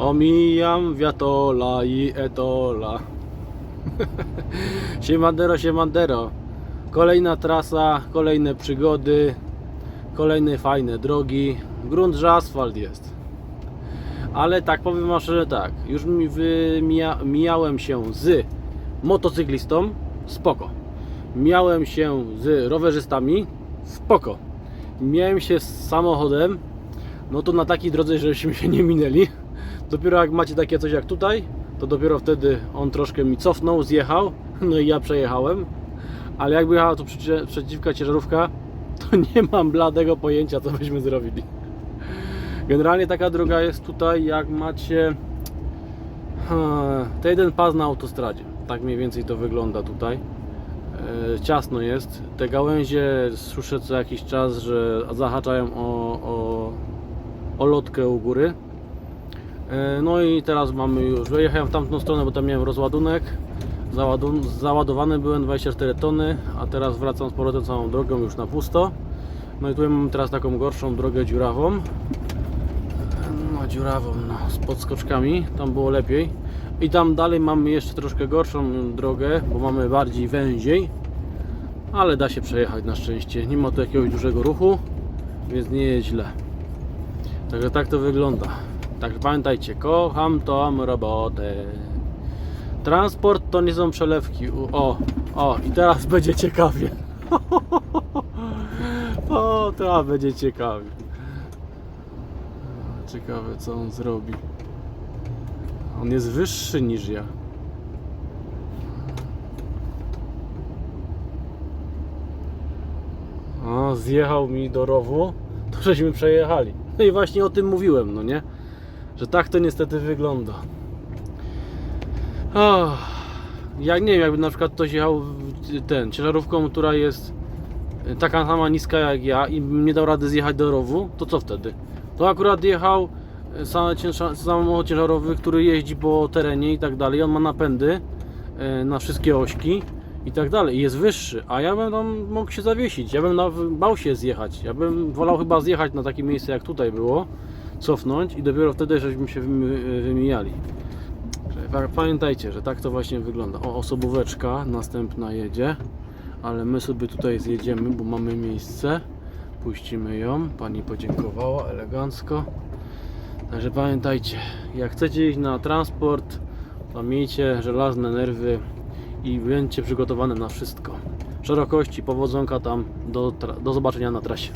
Omijam wiatola i etola. siemandero, siemandero. Kolejna trasa, kolejne przygody, kolejne fajne drogi. Grunt, że asfalt jest. Ale tak powiem wam szczerze tak, już mi mijałem się z motocyklistą, spoko. Miałem się z rowerzystami, spoko. Miałem się z samochodem, no to na takiej drodze, żebyśmy się nie minęli. Dopiero jak macie takie coś jak tutaj, to dopiero wtedy on troszkę mi cofnął, zjechał, no i ja przejechałem. Ale jakby jechała tu przeciwka ciężarówka, to nie mam bladego pojęcia, co byśmy zrobili. Generalnie taka droga jest tutaj, jak macie to jeden pas na autostradzie. Tak mniej więcej to wygląda tutaj. E, ciasno jest. Te gałęzie słyszę co jakiś czas, że zahaczają o, o, o lotkę u góry. E, No i teraz mamy już, wyjechałem w tamtą stronę, bo tam miałem rozładunek. Załadun- załadowany byłem 24 tony, a teraz wracam z powrotem całą drogą już na pusto. No i tu mam teraz taką gorszą drogę dziurawą. No dziurawą, no, z podskoczkami, tam było lepiej. I tam dalej mamy jeszcze troszkę gorszą drogę, bo mamy bardziej węziej. Ale da się przejechać na szczęście. Nie ma tu jakiegoś dużego ruchu, więc nie jest źle. Także tak to wygląda. Także pamiętajcie, kocham tą robotę. Transport to nie są przelewki. O, o, i teraz będzie ciekawie. O, teraz będzie ciekawie. Ciekawe co on zrobi. On jest wyższy niż ja. O, zjechał mi do rowu, to żeśmy przejechali. No i właśnie o tym mówiłem, no nie? Że tak to niestety wygląda. O, jak nie wiem, jakby na przykład ktoś jechał ten, ciężarówką, która jest taka sama niska jak ja i nie dał rady zjechać do rowu, to co wtedy? To akurat jechał e, samochód ciężarowy, który jeździ po terenie i tak dalej. On ma napędy e, na wszystkie ośki i tak dalej. Jest wyższy, a ja bym tam mógł się zawiesić. Ja bym bał się zjechać. Ja bym wolał chyba zjechać na takie miejsce jak tutaj było, cofnąć i dopiero wtedy żeśmy się wymi- wymijali. Pamiętajcie, że tak to właśnie wygląda. O, osobóweczka następna jedzie, ale my sobie tutaj zjedziemy, bo mamy miejsce. Puścimy ją. Pani podziękowała elegancko. Także pamiętajcie, jak chcecie iść na transport, to miejcie żelazne nerwy i bądźcie przygotowane na wszystko. Szerokości, powodzonka tam, do, do zobaczenia na trasie.